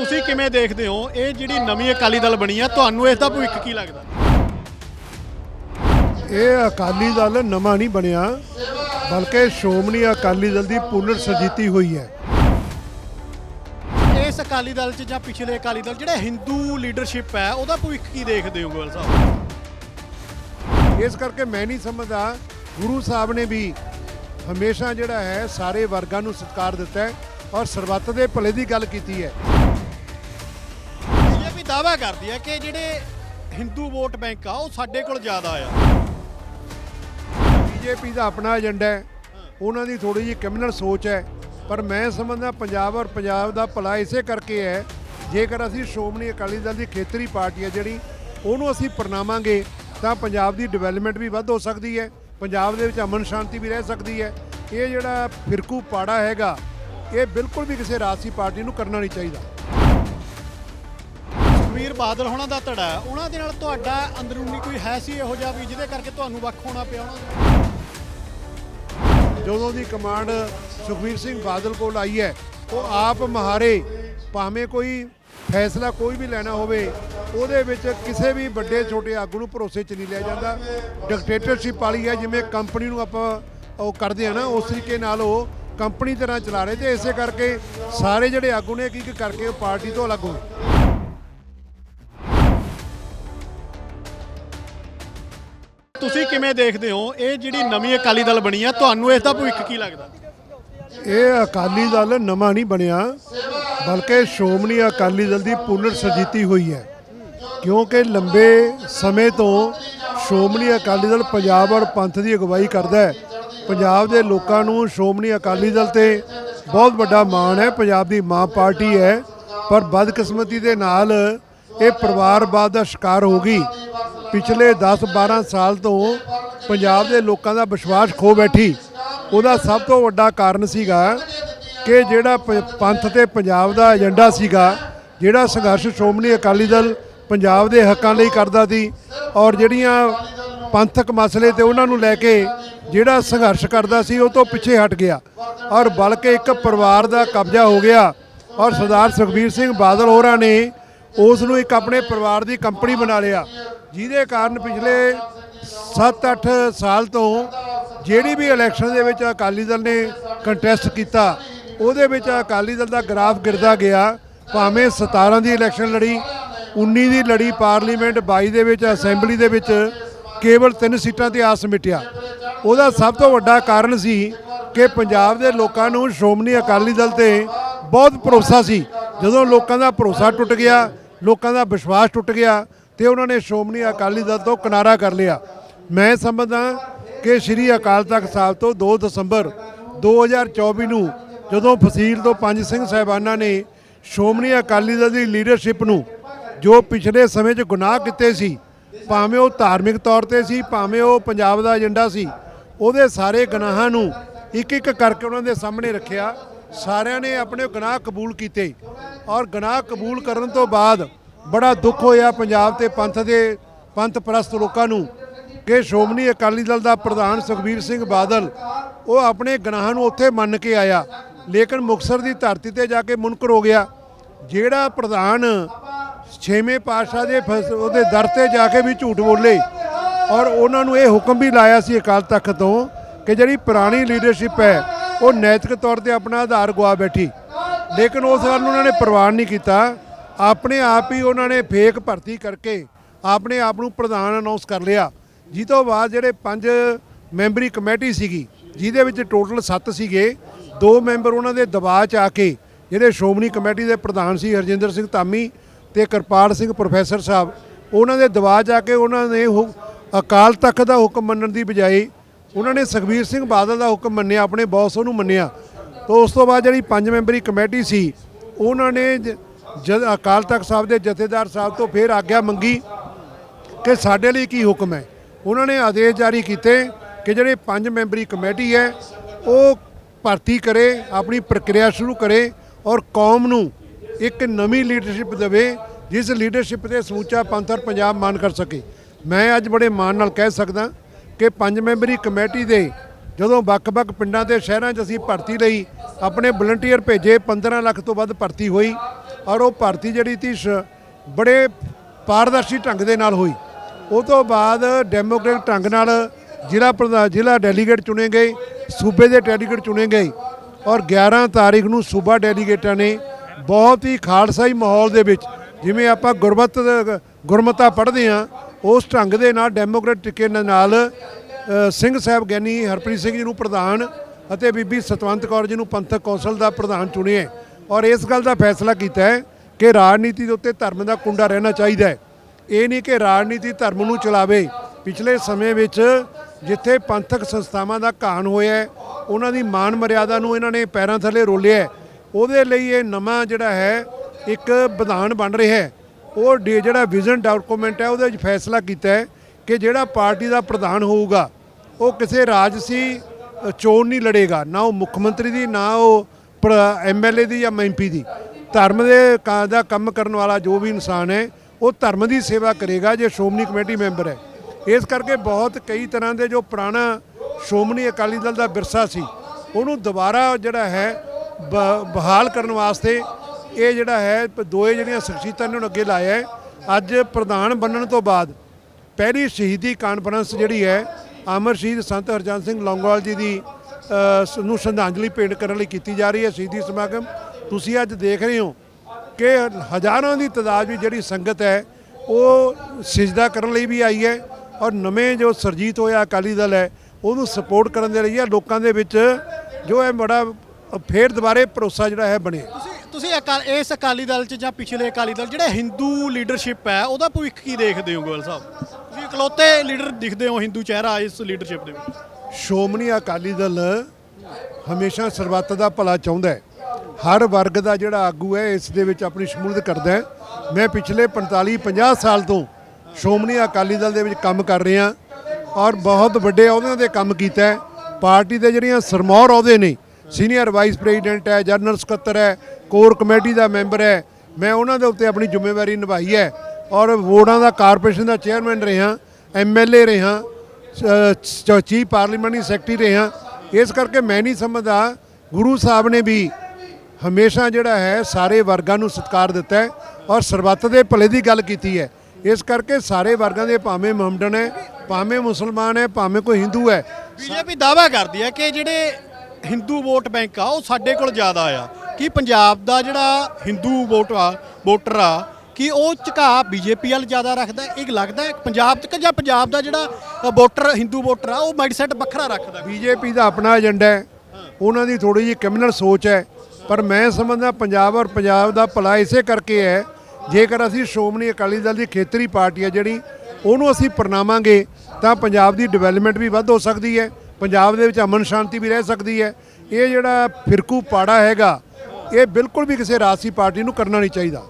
ਤੁਸੀਂ ਕਿਵੇਂ ਦੇਖਦੇ ਹੋ? ਇਹ ਜਿਹੜੀ ਨਵੀਂ ਅਕਾਲੀ ਦਲ ਬਣੀ ਆ ਤੁਹਾਨੂੰ ਇਸ ਦਾ ਭਵਿੱਖ ਕੀ ਲੱਗਦਾ? ਇਹ ਅਕਾਲੀ ਦਲ ਨਵਾਂ ਨਹੀਂ ਬਣਿਆ ਬਲਕਿ ਸ਼੍ਰੋਮਣੀ ਅਕਾਲੀ ਦਲ ਦੀ ਪੁਨਰ ਸਰਜੀਤੀ ਹੋਈ ਹੈ। ਇਸ ਅਕਾਲੀ ਦਲ 'ਚ ਜਾਂ ਪਿਛਲੇ ਅਕਾਲੀ ਦਲ ਜਿਹੜਾ ਹਿੰਦੂ ਲੀਡਰਸ਼ਿਪ ਹੈ ਉਹਦਾ ਭਵਿੱਖ ਕੀ ਦੇਖਦੇ ਹੋ ਗੋਇਲ ਸਾਹਿਬ? ਇਸ ਕਰਕੇ ਮੈਂ ਨਹੀਂ ਸਮਝਦਾ ਗੁਰੂ ਸਾਹਿਬ ਨੇ ਵੀ ਹਮੇਸ਼ਾ ਜਿਹੜਾ ਹੈ ਸਾਰੇ ਵਰਗਾਂ ਨੂੰ ਸਤਿਕਾਰ ਦਿੱਤਾ ਹੈ ਔਰ ਸਰਬੱਤ ਦੇ ਭਲੇ ਦੀ ਗੱਲ ਕੀਤੀ ਹੈ। ਇਹ ਦਾਅਵਾ ਕਰਦੀ ਹੈ ਕਿ ਜਿਹੜੇ ਹਿੰਦੂ ਵੋਟ ਬੈਂਕ ਆ, ਉਹ ਸਾਡੇ ਕੋਲ ਜ਼ਿਆਦਾ ਆ। ਬੀਜੇਪੀ ਦਾ ਆਪਣਾ ਏਜੰਡਾ ਹੈ। ਉਹਨਾਂ ਦੀ ਥੋੜੀ ਜਿਹੀ ਕ੍ਰਿਮੀਨਲ ਸੋਚ ਹੈ। ਪਰ ਮੈਂ ਸਮਝਦਾ ਪੰਜਾਬ ਔਰ ਪੰਜਾਬ ਦਾ ਭਲਾ ਇਸੇ ਕਰਕੇ ਹੈ। ਜੇਕਰ ਅਸੀਂ ਸ਼੍ਰੋਮਣੀ ਅਕਾਲੀ ਦਲ ਦੀ ਖੇਤਰੀ ਪਾਰਟੀ ਹੈ ਜਿਹੜੀ, ਉਹਨੂੰ ਅਸੀਂ ਪ੍ਰਣਾਵਾਂਗੇ ਤਾਂ ਪੰਜਾਬ ਦੀ ਡਿਵੈਲਪਮੈਂਟ ਵੀ ਵੱਧ ਹੋ ਸਕਦੀ ਹੈ। ਪੰਜਾਬ ਦੇ ਵਿੱਚ ਅਮਨ ਸ਼ਾਂਤੀ ਵੀ ਰਹਿ ਸਕਦੀ ਹੈ। ਇਹ ਜਿਹੜਾ ਫਿਰਕੂ ਪਾੜਾ ਹੈਗਾ, ਇਹ ਬਿਲਕੁਲ ਵੀ ਕਿਸੇ ਰਾਜਸੀ ਪਾਰਟੀ ਨੂੰ ਕਰਨਾ ਨਹੀਂ ਚਾਹੀਦਾ। ਸੁਖਬੀਰ ਬਾਦਲ ਹੋਣਾ ਦਾ ਧੜਾ ਉਹਨਾਂ ਦੇ ਨਾਲ ਤੁਹਾਡਾ ਅੰਦਰੂਨੀ ਕੋਈ ਹੈ ਸੀ ਇਹੋ ਜਿਹਾ ਵੀ ਜਿਹਦੇ ਕਰਕੇ ਤੁਹਾਨੂੰ ਵੱਖ ਹੋਣਾ ਪਿਆ ਉਹਨਾਂ ਜਦੋਂ ਦੀ ਕਮਾਂਡ ਸੁਖਬੀਰ ਸਿੰਘ ਬਾਦਲ ਕੋਲ ਆਈ ਹੈ, ਉਹ ਆਪ ਮਹਾਰੇ ਭਾਵੇਂ ਕੋਈ ਫੈਸਲਾ ਕੋਈ ਵੀ ਲੈਣਾ ਹੋਵੇ, ਉਹਦੇ ਵਿੱਚ ਕਿਸੇ ਵੀ ਵੱਡੇ ਛੋਟੇ ਆਗੂ ਨੂੰ ਭਰੋਸੇ 'ਚ ਨਹੀਂ ਲਿਆ ਜਾਂਦਾ। ਡਿਕਟੇਟਰਸ਼ਿਪ ਵਾਲੀ ਹੈ, ਜਿਵੇਂ ਕੰਪਨੀ ਨੂੰ ਆਪਾਂ ਉਹ ਕਰਦੇ ਆ ਨਾ, ਉਸ ਤਰੀਕੇ ਨਾਲ ਉਹ ਕੰਪਨੀ ਤਰ੍ਹਾਂ ਚਲਾ ਰਹੇ ਤੇ ਇਸੇ ਕਰਕੇ ਸਾਰੇ ਜਿਹੜੇ ਆਗੂ ਨੇ ਇੱਕ ਕਰਕੇ ਉਹ ਪਾਰਟੀ ਤੋਂ ਅਲੱਗ ਹੋਏ। ਤੁਸੀਂ ਕਿਵੇਂ ਦੇਖਦੇ ਹੋ? ਇਹ ਜਿਹੜੀ ਨਵੀਂ ਅਕਾਲੀ ਦਲ ਬਣੀ ਆ, ਤੁਹਾਨੂੰ ਇਸ ਦਾ ਭਵਿੱਖ ਕੀ ਲੱਗਦਾ? ਇਹ ਅਕਾਲੀ ਦਲ ਨਵਾਂ ਨਹੀਂ ਬਣਿਆ, ਬਲਕਿ ਸ਼੍ਰੋਮਣੀ ਅਕਾਲੀ ਦਲ ਦੀ ਪੁਨਰ ਸਰਜੀਤੀ ਹੋਈ ਹੈ। ਕਿਉਂਕਿ ਲੰਬੇ ਸਮੇਂ ਤੋਂ ਸ਼੍ਰੋਮਣੀ ਅਕਾਲੀ ਦਲ ਪੰਜਾਬ ਔਰ ਪੰਥ ਦੀ ਅਗਵਾਈ ਕਰਦਾ ਹੈ। ਪੰਜਾਬ ਦੇ ਲੋਕਾਂ ਨੂੰ ਸ਼੍ਰੋਮਣੀ ਅਕਾਲੀ ਦਲ ਤੇ ਬਹੁਤ ਵੱਡਾ ਮਾਣ ਹੈ, ਪੰਜਾਬ ਦੀ ਮਾਂ ਪਾਰਟੀ ਹੈ। ਪਰ ਬਦਕਿਸਮਤੀ ਦੇ ਨਾਲ ਇਹ ਪਰਿਵਾਰਵਾਦ ਦਾ ਸ਼ਿਕਾਰ ਹੋ ਗਈ। ਪਿਛਲੇ 10-12 ਸਾਲ ਤੋਂ ਪੰਜਾਬ ਦੇ ਲੋਕਾਂ ਦਾ ਵਿਸ਼ਵਾਸ ਖੋ ਬੈਠੀ। ਉਹਦਾ ਸਭ ਤੋਂ ਵੱਡਾ ਕਾਰਨ ਸੀਗਾ ਕਿ ਜਿਹੜਾ ਪ- ਪੰਥ ਤੇ ਪੰਜਾਬ ਦਾ ਏਜੰਡਾ ਸੀਗਾ, ਜਿਹੜਾ ਸੰਘਰਸ਼ ਸ਼੍ਰੋਮਣੀ ਅਕਾਲੀ ਦਲ ਪੰਜਾਬ ਦੇ ਹੱਕਾਂ ਲਈ ਕਰਦਾ ਸੀ ਔਰ ਜਿਹੜੀਆਂ ਪੰਥਕ ਮਸਲੇ ਤੇ ਉਹਨਾਂ ਨੂੰ ਲੈ ਕੇ ਜਿਹੜਾ ਸੰਘਰਸ਼ ਕਰਦਾ ਸੀ, ਉਹ ਤੋਂ ਪਿੱਛੇ ਹਟ ਗਿਆ। ਔਰ ਬਲਕਿ ਇੱਕ ਪਰਿਵਾਰ ਦਾ ਕਬਜ਼ਾ ਹੋ ਗਿਆ। ਔਰ ਸਰਦਾਰ ਸੁਖਬੀਰ ਸਿੰਘ ਬਾਦਲ ਹੋਰਾਂ ਨੇ ਉਸ ਨੂੰ ਇੱਕ ਆਪਣੇ ਪਰਿਵਾਰ ਦੀ ਕੰਪਨੀ ਬਣਾ ਲਿਆ, ਜਿਹਦੇ ਕਾਰਨ ਪਿਛਲੇ 7-8 ਸਾਲ ਤੋਂ ਜਿਹੜੀ ਵੀ ਇਲੈਕਸ਼ਨ ਦੇ ਵਿੱਚ ਅਕਾਲੀ ਦਲ ਨੇ ਕੰਟੈਸਟ ਕੀਤਾ, ਉਹਦੇ ਵਿੱਚ ਅਕਾਲੀ ਦਲ ਦਾ ਗ੍ਰਾਫ ਗਿਰਦਾ ਗਿਆ, ਭਾਵੇਂ 17 ਦੀ ਇਲੈਕਸ਼ਨ ਲੜੀ 19 ਦੀ ਲੜੀ ਪਾਰਲੀਮੈਂਟ 22 ਦੇ ਵਿੱਚ ਅਸੈਂਬਲੀ ਦੇ ਵਿੱਚ ਕੇਵਲ ਤਿੰਨ ਸੀਟਾਂ ਤੇ ਆਸ ਮਿਟਿਆ। ਉਹਦਾ ਸਭ ਤੋਂ ਵੱਡਾ ਕਾਰਨ ਸੀ ਕਿ ਪੰਜਾਬ ਦੇ ਲੋਕਾਂ ਨੂੰ ਸ਼੍ਰੋਮਣੀ ਅਕਾਲੀ ਦਲ ਤੇ ਬਹੁਤ ਭਰੋਸਾ ਸੀ ਜਦੋਂ ਲੋਕਾਂ ਦਾ ਭਰੋਸਾ ਟੁੱਟ ਗਿਆ, ਲੋਕਾਂ ਦਾ ਵਿਸ਼ਵਾਸ ਟੁੱਟ ਗਿਆ ਤੇ ਉਹਨਾਂ ਨੇ ਸ਼੍ਰੋਮਣੀ ਅਕਾਲੀ ਦਲ ਤੋਂ ਕਿਨਾਰਾ ਕਰ ਲਿਆ। ਮੈਂ ਸਮਝਦਾ ਕਿ ਸ੍ਰੀ ਅਕਾਲ ਤਖਤ ਸਾਹਿਬ ਤੋਂ 2 ਦਸੰਬਰ 2024 ਨੂੰ ਜਦੋਂ ਫਸੀਲ ਤੋਂ ਪੰਜ ਸਿੰਘ ਸਾਹਿਬਾਨਾਂ ਨੇ ਸ਼੍ਰੋਮਣੀ ਅਕਾਲੀ ਦਲ ਦੀ ਲੀਡਰਸ਼ਿਪ ਨੂੰ, ਜੋ ਪਿਛਲੇ ਸਮੇਂ 'ਚ ਗੁਨਾਹ ਕੀਤੇ ਸੀ, ਭਾਵੇਂ ਉਹ ਧਾਰਮਿਕ ਤੌਰ ਤੇ ਸੀ, ਭਾਵੇਂ ਉਹ ਪੰਜਾਬ ਦਾ ਏਜੰਡਾ ਸੀ, ਉਹਦੇ ਸਾਰੇ ਗੁਨਾਹਾਂ ਨੂੰ ਇੱਕ ਇੱਕ ਕਰਕੇ ਉਹਨਾਂ ਦੇ ਸਾਹਮਣੇ ਰੱਖਿਆ। ਸਾਰਿਆਂ ਨੇ ਆਪਣੇ ਗੁਨਾਹ ਕਬੂਲ ਕੀਤੇ ਔਰ ਗੁਨਾਹ ਕਬੂਲ ਕਰਨ ਤੋਂ ਬਾਅਦ ਬੜਾ ਦੁੱਖ ਹੋਇਆ ਪੰਜਾਬ ਤੇ ਪੰਥ ਦੇ ਪੰਥ ਪ੍ਰਸਤ ਲੋਕਾਂ ਨੂੰ ਕਿ ਸ਼੍ਰੋਮਣੀ ਅਕਾਲੀ ਦਲ ਦਾ ਪ੍ਰਧਾਨ ਸੁਖਬੀਰ ਸਿੰਘ ਬਾਦਲ, ਉਹ ਆਪਣੇ ਗੁਨਾਹਾਂ ਨੂੰ ਉੱਥੇ ਮੰਨ ਕੇ ਆਇਆ। ਲੇਕਿਨ ਮੁਕਤਸਰ ਦੀ ਧਰਤੀ ਤੇ ਜਾ ਕੇ ਮੁਨਕਰ ਹੋ ਗਿਆ। ਜਿਹੜਾ ਪ੍ਰਧਾਨ ਛੇਵੇਂ ਪਾਤਸ਼ਾਹ ਦੇ ਫਸ- ਉਹਦੇ ਦਰ ਤੇ ਜਾ ਕੇ ਵੀ ਝੂਠ ਬੋਲੇ ਔਰ ਉਹਨਾਂ ਨੂੰ ਇਹ ਹੁਕਮ ਵੀ ਲਾਇਆ ਸੀ ਅਕਾਲ ਤਖਤ ਤੋਂ ਕਿ ਜਿਹੜੀ ਪੁਰਾਣੀ ਲੀਡਰਸ਼ਿਪ ਹੈ ਉਹ ਨੈਤਿਕ ਤੌਰ ਤੇ ਆਪਣਾ ਆਧਾਰ ਗਵਾ ਬੈਠੀ। ਲੇਕਿਨ ਉਸ ਗੱਲ ਨੂੰ ਉਹਨਾਂ ਨੇ ਪ੍ਰਵਾਨ ਨਹੀਂ ਕੀਤਾ। ਆਪਣੇ ਆਪ ਹੀ ਉਹਨਾਂ ਨੇ ਫੇਕ ਭਰਤੀ ਕਰਕੇ ਆਪਣੇ ਆਪ ਨੂੰ ਪ੍ਰਧਾਨ ਅਨਾਉਂਸ ਕਰ ਲਿਆ। ਜਿਸ ਤੋਂ ਬਾਅਦ ਜਿਹੜੇ ਪੰਜ ਮੈਂਬਰੀ ਕਮੇਟੀ ਸੀਗੀ, ਜਿਹਦੇ ਵਿੱਚ ਟੋਟਲ 7 ਸੀਗੇ, ਦੋ ਮੈਂਬਰ ਉਹਨਾਂ ਦੇ ਦਬਾਅ 'ਚ ਆ ਕੇ ਜਿਹੜੇ ਸ਼੍ਰੋਮਣੀ ਕਮੇਟੀ ਦੇ ਪ੍ਰਧਾਨ ਸੀ ਹਰਜਿੰਦਰ ਸਿੰਘ ਧਾਮੀ ਤੇ ਕਿਰਪਾਲ ਸਿੰਘ ਪ੍ਰੋਫੈਸਰ ਸਾਹਿਬ, ਉਹਨਾਂ ਦੇ ਦਬਾਅ 'ਚ ਆ ਕੇ ਉਹਨਾਂ ਨੇ ਹੁ- ਅਕਾਲ ਤਖਤ ਦਾ ਹੁਕਮ ਮੰਨਣ ਦੀ ਬਜਾਏ ਉਹਨਾਂ ਨੇ ਸੁਖਬੀਰ ਸਿੰਘ ਬਾਦਲ ਦਾ ਹੁਕਮ ਮੰਨਿਆ, ਆਪਣੇ ਬੌਸ ਨੂੰ ਮੰਨਿਆ। ਤਾਂ ਉਸ ਤੋਂ ਬਾਅਦ ਜਿਹੜੀ ਪੰਜ ਮੈਂਬਰੀ ਕਮੇਟੀ ਸੀ, ਉਹਨਾਂ ਨੇ ਜ- ਜਦ ਅਕਾਲ ਤਖਤ ਸਾਹਿਬ ਦੇ ਜਥੇਦਾਰ ਸਾਹਿਬ ਤੋਂ ਫਿਰ ਆਗਿਆ ਮੰਗੀ ਕਿ ਸਾਡੇ ਲਈ ਕੀ ਹੁਕਮ ਹੈ। ਉਹਨਾਂ ਨੇ ਆਦੇਸ਼ ਜਾਰੀ ਕੀਤੇ ਕਿ ਜਿਹੜੇ ਪੰਜ ਮੈਂਬਰੀ ਕਮੇਟੀ ਹੈ, ਉਹ ਭਰਤੀ ਕਰੇ, ਆਪਣੀ ਪ੍ਰਕਿਰਿਆ ਸ਼ੁਰੂ ਕਰੇ ਔਰ ਕੌਮ ਨੂੰ ਇੱਕ ਨਵੀਂ ਲੀਡਰਸ਼ਿਪ ਦੇਵੇ, ਜਿਸ ਲੀਡਰਸ਼ਿਪ ਤੇ ਸਮੂਚਾ ਪੰਥ ਔਰ ਪੰਜਾਬ ਮਾਨ ਕਰ ਸਕੇ। ਮੈਂ ਅੱਜ ਬੜੇ ਮਾਣ ਨਾਲ ਕਹਿ ਸਕਦਾ ਕਿ ਪੰਜ ਮੈਂਬਰੀ ਕਮੇਟੀ ਦੇ ਜਦੋਂ ਵੱਖ-ਵੱਖ ਪਿੰਡਾਂ ਤੇ ਸ਼ਹਿਰਾਂ 'ਚ ਅਸੀਂ ਭਰਤੀ ਲਈ, ਆਪਣੇ ਵਲੰਟੀਅਰ ਭੇਜੇ 15 ਲੱਖ ਤੋਂ ਵੱਧ ਭਰਤੀ ਹੋਈ ਔਰ ਉਹ ਭਰਤੀ ਜਿਹੜੀ ਤੀ ਸ਼- ਬੜੇ ਪਾਰਦਰਸ਼ੀ ਢੰਗ ਦੇ ਨਾਲ ਹੋਈ। ਉਹ ਤੋਂ ਬਾਅਦ ਡੈਮੋਕ੍ਰੈਟਿਕ ਢੰਗ ਨਾਲ ਜ਼ਿਲ੍ਹਾ ਪ੍ਰਧਾਨ ਜ਼ਿਲ੍ਹਾ ਡੈਲੀਗੇਟ ਚੁਣੇ ਗਏ, ਸੂਬੇ ਦੇ ਡੈਲੀਗੇਟ ਚੁਣੇ ਗਏ ਔਰ 11 ਤਾਰੀਖ ਨੂੰ ਸੂਬਾ ਡੈਲੀਗੇਟਾਂ ਨੇ ਬਹੁਤ ਹੀ ਖਾਲਸਾਈ ਮਾਹੌਲ ਦੇ ਵਿੱਚ ਜਿਵੇਂ ਆਪਾਂ ਗੁਰਮਤ, ਗੁਰਮਤਾ ਪੜ੍ਹਦੇ ਆ ਉਸ ਢੰਗ ਦੇ ਨਾਲ, ਡੈਮੋਕ੍ਰੈਟ ਟਿਕੇ ਨਾਲ ਸਿੰਘ ਸਾਹਿਬ ਗਿਆਨੀ ਹਰਪ੍ਰੀਤ ਸਿੰਘ ਜੀ ਨੂੰ ਪ੍ਰਧਾਨ ਅਤੇ ਬੀਬੀ ਸਤਵੰਤ ਕੌਰ ਜੀ ਨੂੰ ਪੰਥਕ ਕੌਂਸਲ ਦਾ ਪ੍ਰਧਾਨ ਚੁਣਿਆ। ਹੈ ਔਰ ਇਸ ਗੱਲ ਦਾ ਫੈਸਲਾ ਕੀਤਾ ਹੈ ਕਿ ਰਾਜਨੀਤੀ ਦੇ ਉੱਤੇ ਧਰਮ ਦਾ ਕੁੰਡਾ ਰਹਿਣਾ ਚਾਹੀਦਾ ਹੈ। ਇਹ ਨਹੀਂ ਕਿ ਰਾਜਨੀਤੀ ਧਰਮ ਨੂੰ ਚਲਾਵੇ। ਪਿਛਲੇ ਸਮੇਂ ਵਿੱਚ ਜਿੱਥੇ ਪੰਥਕ ਸੰਸਥਾਵਾਂ ਦਾ ਘਾਣ ਹੋਇਆ ਉਹਨਾਂ ਦੀ ਮਾਨ ਮਰਿਆਦਾ ਨੂੰ ਇਹਨਾਂ ਨੇ ਪੈਰਾਂ ਥੱਲੇ ਰੋਲਿਆ ਉਹਦੇ ਲਈ ਇਹ ਨਵਾਂ ਜਿਹੜਾ ਹੈ, ਇੱਕ ਵਿਧਾਨ ਬਣ ਰਿਹਾ ਹੈ। ਉਹ ਡੇ- ਜਿਹੜਾ ਵਿਜ਼ਨ ਡਾਕੂਮੈਂਟ ਹੈ ਉਹਦੇ ਵਿੱਚ ਫੈਸਲਾ ਕੀਤਾ ਹੈ ਕਿ ਜਿਹੜਾ ਪਾਰਟੀ ਦਾ ਪ੍ਰਧਾਨ ਹੋਊਗਾ ਉਹ ਕਿਸੇ ਰਾਜਸੀ ਅ, ਚੋਣ ਨਹੀਂ ਲੜੇਗਾ ਨਾ ਉਹ ਮੁੱਖ ਮੰਤਰੀ ਦੀ ਨਾ ਉਹ ਐਮਐਲਏ ਦੀ ਜਾਂ ਐਮਪੀ ਦੀ। ਧਰਮ ਦੇ ਕਾਂ ਦਾ ਕੰਮ ਕਰਨ ਵਾਲਾ ਜੋ ਵੀ ਇਨਸਾਨ ਹੈ ਉਹ ਧਰਮ ਦੀ ਸੇਵਾ ਕਰੇਗਾ ਜੇ ਸ਼੍ਰੋਮਣੀ ਕਮੇਟੀ ਮੈਂਬਰ ਹੈ। ਇਸ ਕਰਕੇ ਬਹੁਤ ਕਈ ਤਰ੍ਹਾਂ ਦੇ ਜੋ ਪੁਰਾਣਾ ਸ਼੍ਰੋਮਣੀ ਅਕਾਲੀ ਦਲ ਦਾ ਵਿਰਸਾ ਸੀ ਉਹਨੂੰ ਦੁਬਾਰਾ ਜਿਹੜਾ ਹੈ ਬ- ਬਹਾਲ ਕਰਨ ਵਾਸਤੇ ਇਹ ਜਿਹੜਾ ਹੈ ਪ- ਦੋਏ ਜਿਹੜੀਆਂ ਸ਼ਖਸੀਅਤਾਂ ਨੇ ਉਹਨੂੰ ਅੱਗੇ ਲਾਇਆ ਹੈ। ਅੱਜ ਪ੍ਰਧਾਨ ਬਣਨ ਤੋਂ ਬਾਅਦ ਪਹਿਲੀ ਸ਼ਹੀਦੀ ਕਾਨਫਰੰਸ ਜਿਹੜੀ ਹੈ, ਅਮਰ ਸ਼ਹੀਦ ਸੰਤ ਹਰਜਨ ਸਿੰਘ ਲੌਂਗੋਵਾਲ ਜੀ ਦੀ ਸ- ਨੂੰ ਸ਼ਰਧਾਂਜਲੀ ਭੇਂਟ ਕਰਨ ਲਈ ਕੀਤੀ ਜਾ ਰਹੀ ਹੈ ਸ਼ਹੀਦੀ ਸਮਾਗਮ। ਤੁਸੀਂ ਅੱਜ ਦੇਖ ਰਹੇ ਹੋ ਕਿ ਹਜ਼ਾਰਾਂ ਦੀ ਤਾਦਾਦ ਵਿੱਚ ਜਿਹੜੀ ਸੰਗਤ ਹੈ, ਉਹ ਸਿਜਦਾ ਕਰਨ ਲਈ ਵੀ ਆਈ ਹੈ ਔਰ ਨਵੇਂ ਜੋ ਸਰਜੀਤ ਹੋਇਆ ਅਕਾਲੀ ਦਲ ਹੈ, ਉਹਨੂੰ ਸਪੋਰਟ ਕਰਨ ਦੇ ਲਈ ਹੈ। ਲੋਕਾਂ ਦੇ ਵਿੱਚ ਜੋ ਹੈ ਬੜਾ ਫੇਰ ਦੁਬਾਰੇ ਭਰੋਸਾ ਜਿਹੜਾ ਹੈ ਬਣਿਆ। ਤੁਸੀਂ ਤੁਸੀਂ ਅਕਾ- ਇਸ ਅਕਾਲੀ ਦਲ ਚ ਜਾਂ ਪਿਛਲੇ ਅਕਾਲੀ ਦਲ ਜਿਹੜਾ ਹਿੰਦੂ ਲੀਡਰਸ਼ਿਪ ਹੈ ਉਹਦਾ ਭਵਿੱਖ ਕੀ ਦੇਖਦੇ ਹੋ ਗੋਇਲ ਸਾਹਿਬ? ਤੁਸੀਂ ਇਕਲੌਤੇ ਲੀਡਰ ਦਿਖਦੇ ਹੋ ਹਿੰਦੂ ਚਿਹਰਾ ਇਸ ਲੀਡਰਸ਼ਿਪ ਦੇ ਵਿੱਚ। ਸ਼੍ਰੋਮਣੀ ਅਕਾਲੀ ਦਲ ਹਮੇਸ਼ਾ ਸਰਬੱਤ ਦਾ ਭਲਾ ਚਾਹੁੰਦਾ ਹੈ। ਹਰ ਵਰਗ ਦਾ ਜਿਹੜਾ ਆਗੂ ਹੈ ਇਸ ਦੇ ਵਿੱਚ ਆਪਣੀ ਸ਼ਮੂਲੀਅਤ ਕਰਦਾ ਹੈ। ਮੈਂ ਪਿਛਲੇ 45 50 ਸਾਲ ਤੋਂ ਸ਼੍ਰੋਮਣੀ ਅਕਾਲੀ ਦਲ ਦੇ ਵਿੱਚ ਕੰਮ ਕਰ ਰਿਹਾ ਔਰ ਬਹੁਤ ਵੱਡੇ ਅਹੁਦਿਆਂ ਤੇ ਕੰਮ ਕੀਤਾ ਹੈ। ਪਾਰਟੀ ਦੇ ਜਿਹੜੀਆਂ ਸਰਮੌਰ ਅਹੁਦੇ ਨੇ ਸੀਨੀਅਰ ਵਾਈਸ ਪ੍ਰੈਜ਼ੀਡੈਂਟ ਹੈ, ਜਨਰਲ ਸਕੱਤਰ ਹੈ, ਕੋਰ ਕਮੇਟੀ ਦਾ ਮੈਂਬਰ ਹੈ। ਮੈਂ ਉਹਨਾਂ ਦੇ ਉੱਤੇ ਆਪਣੀ ਜ਼ਿੰਮੇਵਾਰੀ ਨਿਭਾਈ ਹੈ ਔਰ ਵੋਰਡਾਂ ਦਾ ਕਾਰਪੋਰੇਸ਼ਨ ਦਾ ਚੇਅਰਮੈਨ ਰਿਹਾ ਐਮਐਲਏ ਰਿਹਾ ਚੀਫ ਪਾਰਲੀਮੈਂਟਰੀ ਸੈਕਟਰੀ ਰਿਹਾ। ਇਸ ਕਰਕੇ ਮੈਂ ਨਹੀਂ ਸਮਝਦਾ, ਗੁਰੂ ਸਾਹਿਬ ਨੇ ਵੀ ਹਮੇਸ਼ਾ ਜਿਹੜਾ ਹੈ, ਸਾਰੇ ਵਰਗਾਂ ਨੂੰ ਸਤਿਕਾਰ ਦਿੱਤਾ ਔਰ ਸਰਬੱਤ ਦੇ ਭਲੇ ਦੀ ਗੱਲ ਕੀਤੀ ਹੈ। ਇਸ ਕਰਕੇ ਸਾਰੇ ਵਰਗਾਂ ਦੇ ਭਾਵੇਂ ਮੁਹੰਮਦਨ ਹੈ, ਭਾਵੇਂ ਮੁਸਲਮਾਨ ਹੈ, ਭਾਵੇਂ ਕੋਈ ਹਿੰਦੂ ਹੈ, ਬੀਜੇਪੀ ਦਾਅਵਾ ਕਰਦੀ ਹੈ ਕਿ ਜਿਹੜੇ ਹਿੰਦੂ ਵੋਟ ਬੈਂਕ ਆ, ਉਹ ਸਾਡੇ ਕੋਲ ਜ਼ਿਆਦਾ ਆ। ਕਿ ਪੰਜਾਬ ਦਾ ਜਿਹੜਾ ਹਿੰਦੂ ਵੋਟ ਆ, ਵੋਟਰ ਆ, ਕਿ ਉਹ ਝੁਕਾਅ ਬੀਜੇਪੀ ਵੱਲ ਜ਼ਿਆਦਾ ਰੱਖਦਾ? ਹੈ? ਇਹ ਲੱਗਦਾ ਹੈ ਪੰਜਾਬ ਚ ਜਾਂ ਪੰਜਾਬ ਦਾ ਜਿਹੜਾ ਵੋਟਰ, ਹਿੰਦੂ ਵੋਟਰ ਆ, ਉਹ ਮਾਈਂਡਸੈਟ ਵੱਖਰਾ ਰੱਖਦਾ ਬੀਜੇਪੀ ਦਾ ਆਪਣਾ ਏਜੰਡਾ ਹੈ। ਉਹਨਾਂ ਦੀ ਥੋੜੀ ਜਿਹੀ ਕ੍ਰਿਮੀਨਲ ਸੋਚ ਹੈ। ਪਰ ਮੈਂ ਸਮਝਦਾ ਪੰਜਾਬ ਔਰ ਪੰਜਾਬ ਦਾ ਭਲਾ ਇਸੇ ਕਰਕੇ ਹੈ, ਜੇਕਰ ਅਸੀਂ ਸ਼੍ਰੋਮਣੀ ਅਕਾਲੀ ਦਲ ਦੀ ਖੇਤਰੀ ਪਾਰਟੀ ਹੈ ਜਿਹੜੀ, ਉਹਨੂੰ ਅਸੀਂ ਪ੍ਰਣਾਵਾਂਗੇ, ਤਾਂ ਪੰਜਾਬ ਦੀ ਡਿਵੈਲਪਮੈਂਟ ਵੀ ਵੱਧ ਹੋ ਸਕਦੀ ਹੈ। ਪੰਜਾਬ ਦੇ ਵਿੱਚ ਅਮਨ ਸ਼ਾਂਤੀ ਵੀ ਰਹਿ ਸਕਦੀ ਹੈ। ਇਹ ਜਿਹੜਾ ਫਿਰਕੂ ਪਾੜਾ ਹੈਗਾ, ਇਹ ਬਿਲਕੁਲ ਵੀ ਕਿਸੇ ਰਾਜਸੀ ਪਾਰਟੀ ਨੂੰ ਕਰਨਾ ਨਹੀਂ ਚਾਹੀਦਾ।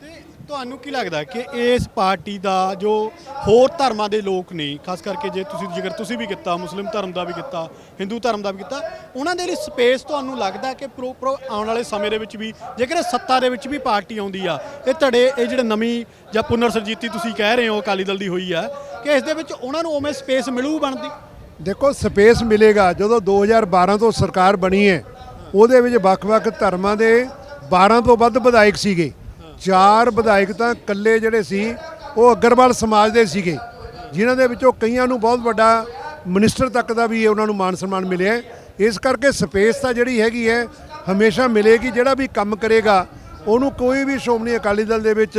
ਤੇ ਤੁਹਾਨੂੰ ਕੀ ਲੱਗਦਾ ਕਿ ਇਸ ਪਾਰਟੀ ਦਾ ਜੋ ਹੋਰ ਧਰਮਾਂ ਦੇ ਲੋਕ ਨੇ, ਖਾਸ ਕਰਕੇ ਜੇ ਤੁਸੀਂ ਜ਼ਿਕਰ ਤੁਸੀਂ ਵੀ ਕੀਤਾ, ਮੁਸਲਿਮ ਧਰਮ ਦਾ ਵੀ ਕੀਤਾ, ਹਿੰਦੂ ਧਰਮ ਦਾ ਵੀ ਕੀਤਾ, ਉਹਨਾਂ ਦੇ ਲਈ ਸਪੇਸ ਤੁਹਾਨੂੰ ਲੱਗਦਾ ਕਿ ਪ੍ਰੋ, ਆਉਣ ਵਾਲੇ ਸਮੇਂ ਦੇ ਵਿੱਚ ਵੀ, ਜੇਕਰ ਇਹ ਸੱਤਾ ਦੇ ਵਿੱਚ ਵੀ ਪਾਰਟੀ ਆਉਂਦੀ ਆ, ਇਹ ਧੜੇ, ਇਹ ਜਿਹੜੇ ਨਵੀਂ ਜਾਂ ਪੁਨਰ ਸਰਜੀਤੀ ਤੁਸੀਂ ਕਹਿ ਰਹੇ ਹੋ ਅਕਾਲੀ ਦਲ ਦੀ ਹੋਈ ਆ, ਕਿ ਇਸ ਦੇ ਵਿੱਚ ਉਹਨਾਂ ਨੂੰ ਉਵੇਂ ਸਪੇਸ ਮਿਲੂ ਬਣਦੀ? ਦੇਖੋ ਸਪੇਸ ਮਿਲੇਗਾ, ਜਦੋਂ 2012 ਤੋਂ ਸਰਕਾਰ ਬਣੀ ਹੈ, ਉਹਦੇ ਵਿੱਚ ਵੱਖ-ਵੱਖ ਧਰਮਾਂ ਦੇ 12 ਤੋਂ ਵੱਧ ਵਿਧਾਇਕ ਸੀਗੇ। ਚਾਰ ਵਿਧਾਇਕ ਤਾਂ ਇਕੱਲੇ ਜਿਹੜੇ ਸੀ, ਉਹ ਅਗਰਵਾਲ ਸਮਾਜ ਦੇ ਸੀਗੇ, ਜਿਨ੍ਹਾਂ ਦੇ ਵਿੱਚੋਂ ਕਈਆਂ ਨੂੰ ਬਹੁਤ ਵੱਡਾ ਮਿਨਿਸਟਰ ਤੱਕ ਦਾ ਵੀ ਉਹਨਾਂ ਨੂੰ ਮਾਨ ਸਨਮਾਨ ਮਿਲਿਆ ਇਸ ਕਰਕੇ ਸਪੇਸ ਤਾਂ ਜਿਹੜੀ ਹੈਗੀ ਹੈ, ਹਮੇਸ਼ਾ ਮਿਲੇਗੀ, ਜਿਹੜਾ ਵੀ ਕੰਮ ਕਰੇਗਾ, ਉਹਨੂੰ ਕੋਈ ਵੀ ਸ਼੍ਰੋਮਣੀ ਅਕਾਲੀ ਦਲ ਦੇ ਵਿੱਚ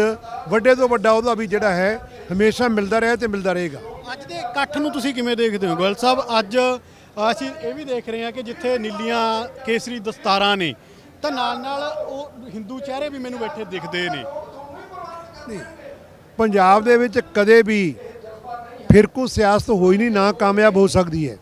ਵੱਡੇ ਤੋਂ ਵੱਡਾ ਉਹਦਾ ਵੀ ਜਿਹੜਾ ਹੈ, ਹਮੇਸ਼ਾ ਮਿਲਦਾ ਰਿਹਾ ਤੇ ਮਿਲਦਾ ਰਹੇਗਾ। ਅੱਜ ਦੇ ਇਕੱਠ ਨੂੰ ਤੁਸੀਂ ਕਿਵੇਂ ਦੇਖਦੇ ਹੋ? ਗੋਇਲ ਸਾਹਿਬ, ਅੱਜ ਅਸੀਂ ਇਹ ਵੀ ਦੇਖ ਰਹੇ ਹਾਂ ਕਿ ਜਿੱਥੇ ਨੀਲੀਆਂ ਕੇਸਰੀ ਦਸਤਾਰਾਂ ਨੇ, ਤਾਂ ਨਾਲ ਨਾਲ ਉਹ ਹਿੰਦੂ ਚਿਹਰੇ ਵੀ ਮੈਨੂੰ ਬੈਠੇ ਦਿਖਦੇ ਨੇ। ਪੰਜਾਬ ਦੇ ਵਿੱਚ ਕਦੇ ਵੀ ਫਿਰਕੂ ਸਿਆਸਤ ਹੋਈ ਨਹੀਂ, ਨਾ ਕਾਮਯਾਬ ਹੋ ਸਕਦੀ ਹੈ।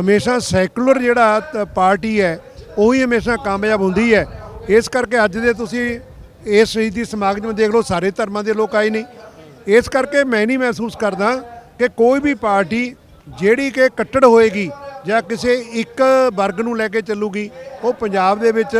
ਹਮੇਸ਼ਾ ਸੈਕੂਲਰ ਜਿਹੜਾ ਤ- ਪਾਰਟੀ ਹੈ, ਉਹੀ ਹਮੇਸ਼ਾ ਕਾਮਯਾਬ ਹੁੰਦੀ ਹੈ। ਇਸ ਕਰਕੇ ਅੱਜ ਦੇ ਤੁਸੀਂ ਇਸ ਸ਼ਹੀਦੀ ਸਮਾਗਮ ਦੇਖ ਲਓ, ਸਾਰੇ ਧਰਮਾਂ ਦੇ ਲੋਕ ਆਏ ਨੇ। ਇਸ ਕਰਕੇ ਮੈਂ ਨਹੀਂ ਮਹਿਸੂਸ ਕਰਦਾ ਕਿ ਕੋਈ ਵੀ ਪਾਰਟੀ ਜਿਹੜੀ ਕਿ ਕੱਟੜ ਹੋਏਗੀ ਜਾਂ ਕਿਸੇ ਇੱਕ ਵਰਗ ਨੂੰ ਲੈ ਕੇ ਚੱਲੂਗੀ, ਉਹ ਪੰਜਾਬ ਦੇ ਵਿੱਚ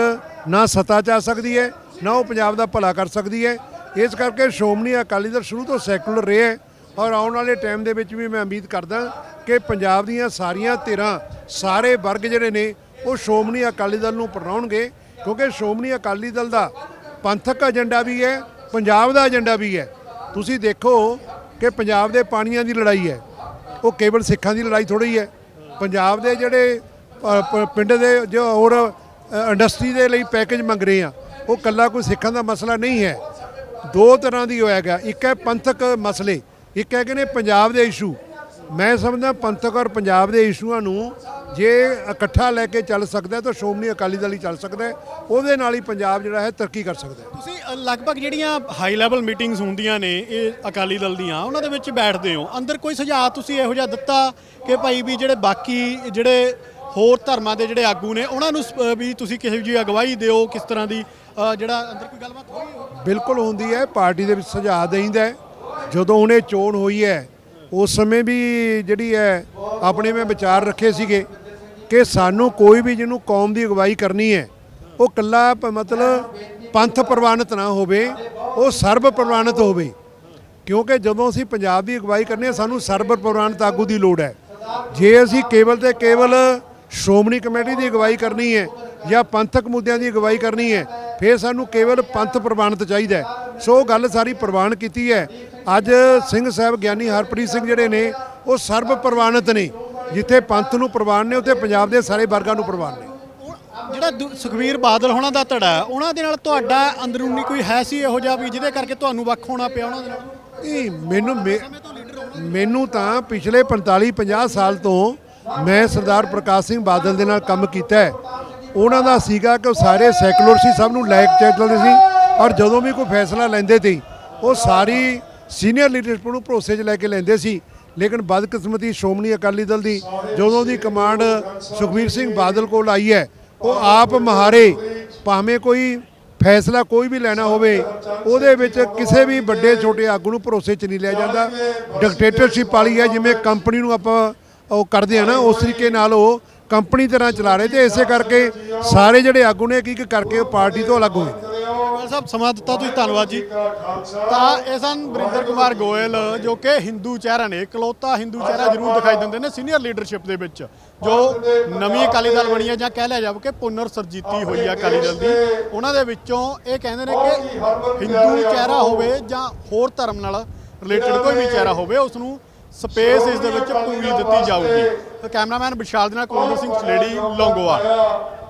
ਨਾ ਸੱਤਾ 'ਚ ਆ ਸਕਦੀ ਹੈ, ਨਾ ਉਹ ਪੰਜਾਬ ਦਾ ਭਲਾ ਕਰ ਸਕਦੀ ਹੈ। ਇਸ ਕਰਕੇ ਸ਼੍ਰੋਮਣੀ ਅਕਾਲੀ ਦਲ ਸ਼ੁਰੂ ਤੋਂ ਸੈਕੂਲਰ ਰਿਹਾ ਹੈ ਔਰ ਆਉਣ ਵਾਲੇ ਟਾਈਮ ਦੇ ਵਿੱਚ ਵੀ ਮੈਂ ਉਮੀਦ ਕਰਦਾ ਕਿ ਪੰਜਾਬ ਦੀਆਂ ਸਾਰੀਆਂ ਧਿਰਾਂ, ਸਾਰੇ ਵਰਗ ਜਿਹੜੇ ਨੇ, ਉਹ ਸ਼੍ਰੋਮਣੀ ਅਕਾਲੀ ਦਲ ਨੂੰ ਪ੍ਰਣਾਉਣਗੇ ਕਿਉਂਕਿ ਸ਼੍ਰੋਮਣੀ ਅਕਾਲੀ ਦਲ ਦਾ ਪੰਥਕ ਏਜੰਡਾ ਵੀ ਹੈ, ਪੰਜਾਬ ਦਾ ਏਜੰਡਾ ਵੀ ਹੈ। ਤੁਸੀਂ ਦੇਖੋ ਕਿ ਪੰਜਾਬ ਦੇ ਪਾਣੀਆਂ ਦੀ ਲੜਾਈ ਹੈ। ਉਹ ਕੇਵਲ ਸਿੱਖਾਂ ਦੀ ਲੜਾਈ ਥੋੜੀ ਹੈ। ਪੰਜਾਬ ਦੇ ਜਿਹੜੇ ਪਿੰਡ ਦੇ ਜੋ ਹੋਰ ਇੰਡਸਟਰੀ ਦੇ ਲਈ ਪੈਕੇਜ ਮੰਗ ਰਹੇ ਆ, ਉਹ ਕੱਲਾ ਕੋਈ ਸਿੱਖਾਂ ਦਾ ਮਸਲਾ ਨਹੀਂ ਹੈ। ਦੋ ਤਰ੍ਹਾਂ ਦੀ ਹੋਇਆ ਗਿਆ। ਇੱਕ ਹੈ ਪੰਥਕ ਮਸਲੇ, ਇੱਕ ਹੈ ਕਿ ਨੇ ਪੰਜਾਬ ਦੇ ਇਸ਼ੂ ਮੈਂ ਸਮਝਦਾ ਪੰਥਕ ਔਰ ਪੰਜਾਬ ਦੇ ਇਸ਼ੂਆਂ ਨੂੰ ਜੇ ਇਕੱਠਾ ਲੈ ਕੇ ਚੱਲ ਸਕਦਾ ਤਾਂ ਸ਼੍ਰੋਮਣੀ ਅਕਾਲੀ ਦਲ ਹੀ ਚੱਲ ਸਕਦਾ ਉਹਦੇ ਨਾਲ ਹੀ ਪੰਜਾਬ ਜਿਹੜਾ ਹੈ ਤਰੱਕੀ ਕਰ ਸਕਦਾ ਤੁਸੀਂ ਲਗਭਗ ਜਿਹੜੀਆਂ ਹਾਈ ਲੈਵਲ ਮੀਟਿੰਗਸ ਹੁੰਦੀਆਂ ਨੇ ਇਹ ਅਕਾਲੀ ਦਲ ਦੀਆਂ ਉਹਨਾਂ ਦੇ ਵਿੱਚ ਬੈਠਦੇ ਹੋ। ਅੰਦਰ ਕੋਈ ਸੁਝਾਅ ਤੁਸੀਂ ਇਹੋ ਜਿਹਾ ਦਿੱਤਾ ਕਿ ਭਾਈ ਵੀ ਜਿਹੜੇ ਬਾਕੀ ਜਿਹੜੇ ਹੋਰ ਧਰਮਾਂ ਦੇ ਜਿਹੜੇ ਆਗੂ ਨੇ ਉਹਨਾਂ ਨੂੰ ਵੀ ਤੁਸੀਂ ਕਿਸੇ ਜੀ ਅਗਵਾਈ ਦਿਓ ਕਿਸ ਤਰ੍ਹਾਂ ਦੀ ਜਿਹੜਾ ਅੰਦਰ ਕੋਈ ਗੱਲਬਾਤ ਹੋਈ ਬਿਲਕੁਲ ਹੁੰਦੀ ਹੈ ਪਾਰਟੀ ਦੇ ਵਿੱਚ ਸੁਝਾਅ ਦੇਈਦਾ ਜਦੋਂ ਇਹ ਚੋਣ ਹੋਈ ਹੈ ਉਸ ਸਮੇਂ ਵੀ ਜਿਹੜੀ ਹੈ ਆਪਣੇ ਮੈਂ ਵਿਚਾਰ ਰੱਖੇ ਸੀਗੇ। ਕਿ ਸਾਨੂੰ ਕੋਈ ਵੀ ਜਿਹਨੂੰ ਕੌਮ ਦੀ ਅਗਵਾਈ ਕਰਨੀ ਹੈ, ਉਹ ਕੱਲਾ ਪ- ਮਤਲਬ ਪੰਥ ਪ੍ਰਵਾਨਿਤ ਨਾ ਹੋਵੇ, ਉਹ ਸਰਬ ਪ੍ਰਵਾਨਿਤ ਹੋਵੇ। ਕਿਉਂਕਿ ਜਦੋਂ ਅਸੀਂ ਪੰਜਾਬ ਦੀ ਅਗਵਾਈ ਕਰਨੀ ਹੈ, ਸਾਨੂੰ ਸਰਬ ਪ੍ਰਵਾਨਿਤ ਆਗੂ ਦੀ ਲੋੜ ਹੈ। ਜੇ ਅਸੀਂ ਕੇਵਲ ਤੇ ਕੇਵਲ ਸ਼੍ਰੋਮਣੀ ਕਮੇਟੀ ਦੀ ਅਗਵਾਈ ਕਰਨੀ ਹੈ ਜਾਂ ਪੰਥਕ ਮੁੱਦਿਆਂ ਦੀ ਅਗਵਾਈ ਕਰਨੀ ਹੈ, ਫਿਰ ਸਾਨੂੰ ਕੇਵਲ ਪੰਥ ਪ੍ਰਵਾਨਿਤ ਚਾਹੀਦਾ ਸੋ ਉਹ ਗੱਲ ਸਾਰੀ ਪ੍ਰਵਾਨ ਕੀਤੀ ਹੈ। ਅੱਜ ਸਿੰਘ ਸਾਹਿਬ ਗਿਆਨੀ ਹਰਪ੍ਰੀਤ ਸਿੰਘ ਜਿਹੜੇ ਨੇ, ਉਹ ਸਰਬ ਪ੍ਰਵਾਨਿਤ ਨੇ। ਜਿੱਥੇ ਪੰਥ ਨੂੰ ਪ੍ਰਵਾਨ ਨੇ ਉੱਥੇ ਪੰਜਾਬ ਦੇ ਸਾਰੇ ਵਰਗਾਂ ਨੂੰ ਪ੍ਰਵਾਨ ਨੇ। ਜਿਹੜਾ ਦੂ- ਸੁਖਬੀਰ ਬਾਦਲ ਹੋਣਾ ਦਾ ਧੜਾ ਹੈ, ਉਹਨਾਂ ਦੇ ਨਾਲ ਤੁਹਾਡਾ ਅੰਦਰੂਨੀ ਕੋਈ ਹੈ ਸੀ ਇਹੋ ਜਿਹਾ ਵੀ ਜਿਹਦੇ ਕਰਕੇ ਤੁਹਾਨੂੰ ਵੱਖ ਹੋਣਾ ਪਿਆ ਉਹਨਾਂ ਦੇ ਨਾਲ? ਨਹੀਂ ਮੈਨੂੰ ਮੇ- ਮੈਨੂੰ ਤਾਂ ਪਿਛਲੇ 45 50 ਸਾਲ ਤੋਂ ਮੈਂ ਸਰਦਾਰ ਪ੍ਰਕਾਸ਼ ਸਿੰਘ ਬਾਦਲ ਦੇ ਨਾਲ ਕੰਮ ਕੀਤਾ ਹੈ। ਉਹਨਾਂ ਦਾ ਸੀਗਾ ਕਿ ਉਹ ਸਾਰੇ ਸੈਕੂਲਰ ਸੀ ਸਭ ਨੂੰ ਲਾਇਕ ਚੱਲਦੇ ਸੀ ਔਰ ਜਦੋਂ ਵੀ ਕੋਈ ਫੈਸਲਾ ਲੈਂਦੇ ਸੀ ਉਹ ਸਾਰੀ ਸੀਨੀਅਰ ਲੀਡਰਸ਼ਿਪ ਨੂੰ ਭਰੋਸੇ 'ਚ ਲੈ ਕੇ ਲੈਂਦੇ ਸੀ। ਲੇਕਿਨ ਬਦਕਿਸਮਤੀ ਸ਼੍ਰੋਮਣੀ ਅਕਾਲੀ ਦਲ ਦੀ ਜਦੋਂ ਦੀ ਕਮਾਂਡ ਸੁਖਬੀਰ ਸਿੰਘ ਬਾਦਲ ਕੋਲ ਆਈ ਹੈ, ਉਹ ਆਪ ਮਹਾਰੇ ਭਾਵੇਂ ਕੋਈ ਫੈਸਲਾ ਕੋਈ ਵੀ ਲੈਣਾ ਹੋਵੇ, ਉਹਦੇ ਵਿੱਚ ਕਿਸੇ ਵੀ ਵੱਡੇ ਛੋਟੇ ਆਗੂ ਨੂੰ ਭਰੋਸੇ 'ਚ ਨਹੀਂ ਲਿਆ ਜਾਂਦਾ। ਡਿਕਟੇਟਰਸ਼ਿਪ ਵਾਲੀ ਹੈ, ਜਿਵੇਂ ਕੰਪਨੀ ਨੂੰ ਆਪਾਂ ਉਹ ਕਰਦੇ ਆ ਨਾ, ਉਸ ਤਰੀਕੇ ਨਾਲ ਉਹ ਕੰਪਨੀ ਤਰ੍ਹਾਂ ਚਲਾ ਰਹੇ ਤੇ ਇਸੇ ਕਰਕੇ ਸਾਰੇ ਜਿਹੜੇ ਆਗੂ ਨੇ ਕੀ ਇੱਕ ਕਰਕੇ ਉਹ ਪਾਰਟੀ ਤੋਂ ਅਲੱਗ ਹੋਏ। ਗੋਇਲ ਸਾਹਿਬ, ਸਮਾਂ ਦਿੱਤਾ ਤੁਸੀਂ, ਧੰਨਵਾਦ ਜੀ। ਤਾਂ ਇਹ ਸਨ ਵਰਿੰਦਰ ਕੁਮਾਰ ਗੋਇਲ, ਜੋ ਕਿ ਹਿੰਦੂ ਚਿਹਰਾ ਨੇ, ਇਕਲੌਤਾ ਹਿੰਦੂ ਚਿਹਰਾ ਜ਼ਰੂਰ ਦਿਖਾਈ ਦਿੰਦੇ ਨੇ ਸੀਨੀਅਰ ਲੀਡਰਸ਼ਿਪ ਦੇ ਵਿੱਚ, ਜੋ ਨਵੀਂ ਅਕਾਲੀ ਦਲ ਬਣੀ ਹੈ ਜਾਂ ਕਹਿ ਲਿਆ ਜਾਵੇ ਕਿ ਪੁਨਰ ਸਰਜੀਤੀ ਹੋਈ ਹੈ ਅਕਾਲੀ ਦਲ ਦੀ। ਉਹਨਾਂ ਦੇ ਵਿੱਚੋਂ ਇਹ ਕਹਿੰਦੇ ਨੇ ਕਿ ਹਿੰਦੂ ਚਿਹਰਾ ਹੋਵੇ ਜਾਂ ਹੋਰ ਧਰਮ ਨਾਲ ਰਿਲੇਟਡ ਕੋਈ ਵੀ ਚਿਹਰਾ ਹੋਵੇ ਉਸ ਨੂੰ ਸਪੇਸ ਇਸ ਦੇ ਵਿੱਚ ਪੂਰੀ ਦਿੱਤੀ ਜਾਊਗੀ। ਕੈਮਰਾਮੈਨ ਵਿਸ਼ਾਲ ਦੇ ਨਾਲ ਕੁਲਵਿੰਦਰ ਸਿੰਘ ਸਲੇੜੀ ਲੌਂਗੋਵਾਲ।